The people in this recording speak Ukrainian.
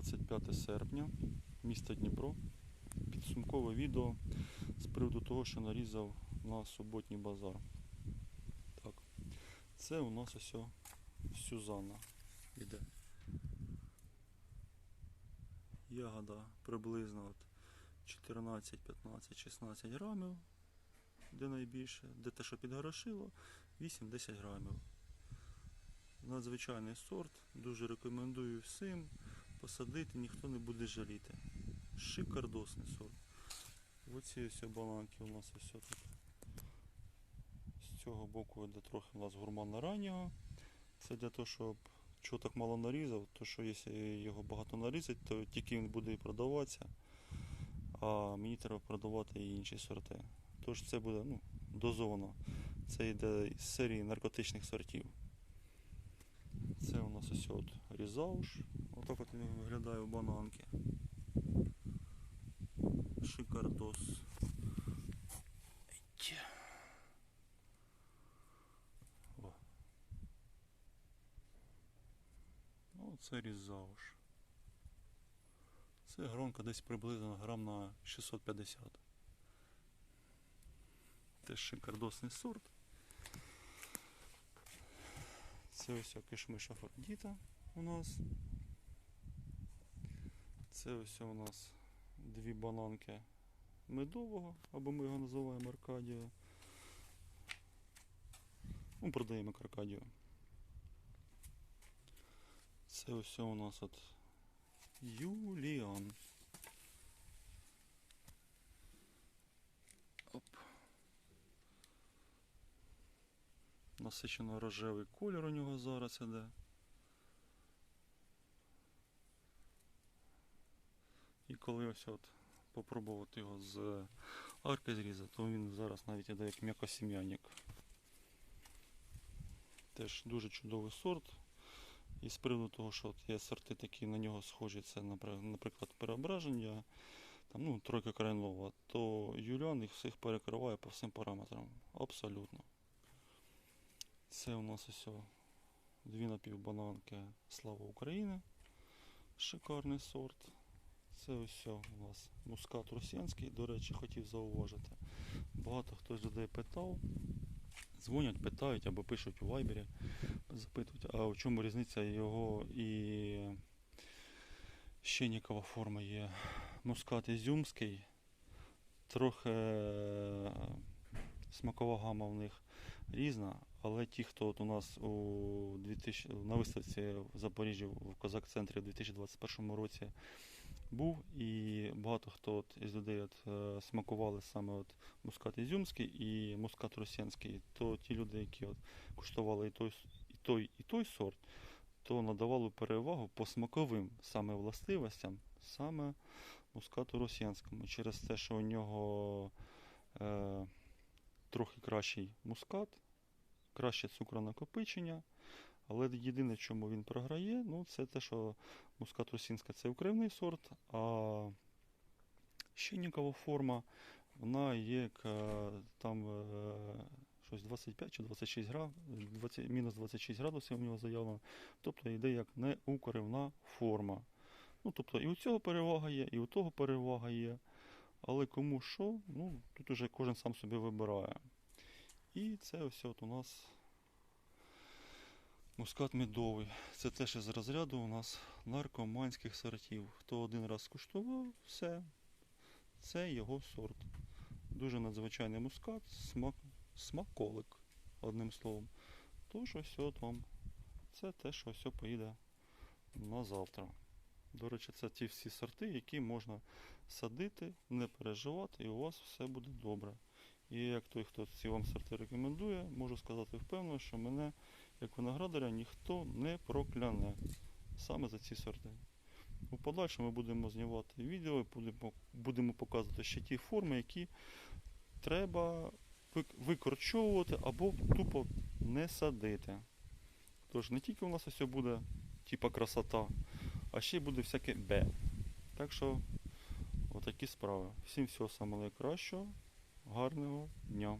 25 серпня, місто Дніпро. Підсумкове відео з приводу того, що нарізав на суботній базар. Так, це у нас ось Сюзанна іде. Ягода приблизно от 14, 15, 16 грамів, де найбільше, де те, що підгорошило, 8-10 грамів. Надзвичайний сорт, дуже рекомендую всім посадити, ніхто не буде жаліти. Шикардосний сорт. Оці ось бананки у нас ось тут. З цього боку йде трохи у нас гурмана раннього. Це для того, щоб чого так мало нарізав, то що якщо його багато нарізати, то тільки він буде і продаватися, а мені треба продавати і інші сорти. Тож це буде ну, дозовано. Це йде з серії наркотичних сортів. Це у нас ось от різауш. Отак от він виглядає в бананки. Шикардос. Еть. О. Ну, різауш. Це гронка десь приблизно грам на 650. Теж шикардосний сорт. Це ось о кишмиш Афродіта у нас. Це ось у нас дві бананки медового, або ми його називаємо Аркадіо. Ну, продаємо як Аркадіо. Це ось у нас от Юліан. Насичено рожевий колір у нього зараз іде. І коли ось от попробувати його з арки зрізати, то він зараз навіть іде як м'якосім'яник. Теж дуже чудовий сорт. І з приводу того, що от є сорти такі на нього схожі, це, наприклад, переображення, там, ну, тройка коренлова, то Юліан їх всіх перекриває по всім параметрам. Абсолютно. Це у нас ось дві напівбананки Слава України. Шикарний сорт. Це ось у нас мускат росіянський. До речі, хотів зауважити. Багато хто з людей питав. Дзвонять, питають або пишуть у вайбері, запитують, а в чому різниця його і щенікова форма є. Мускат ізюмський, трохи е, смакова гама в них різна, але ті, хто от у нас у 2000, на виставці в Запоріжжі в Козак-центрі у 2021 році був, і багато хто от із людей от, е, смакували саме от мускат ізюмський і мускат росіянський, то ті люди, які от куштували і той, і той, і той сорт, то надавали перевагу по смаковим саме властивостям, саме мускату росіянському. Через те, що у нього е, трохи кращий мускат, краще цукронакопичення. Але єдине, чому він програє, ну, це те, що мускат росінська це укривний сорт, а щенікова форма, вона є там е, щось 25 чи 26 град, 20, мінус 26 градусів у нього заявлено. Тобто йде як неукривна форма. Ну, тобто і у цього перевага є, і у того перевага є. Але кому що, ну, тут уже кожен сам собі вибирає. І це ось от у нас мускат медовий. Це теж із розряду у нас наркоманських сортів. Хто один раз скуштував, все. Це його сорт. Дуже надзвичайний мускат, смак, смаколик, одним словом. Тож ось от вам. Це те, що ось поїде на завтра. До речі, це ті всі сорти, які можна садити, не переживати, і у вас все буде добре. І як той, хто ці вам сорти рекомендує, можу сказати впевнено, що мене, як виноградаря, ніхто не прокляне саме за ці сорти. У подальшому будемо знімати відео, будемо, будемо показувати ще ті форми, які треба викорчовувати або тупо не садити. Тож не тільки у нас ось буде типа красота, а ще буде всяке Б. Так що, отакі справи. Всім всього найкращого, гарного дня.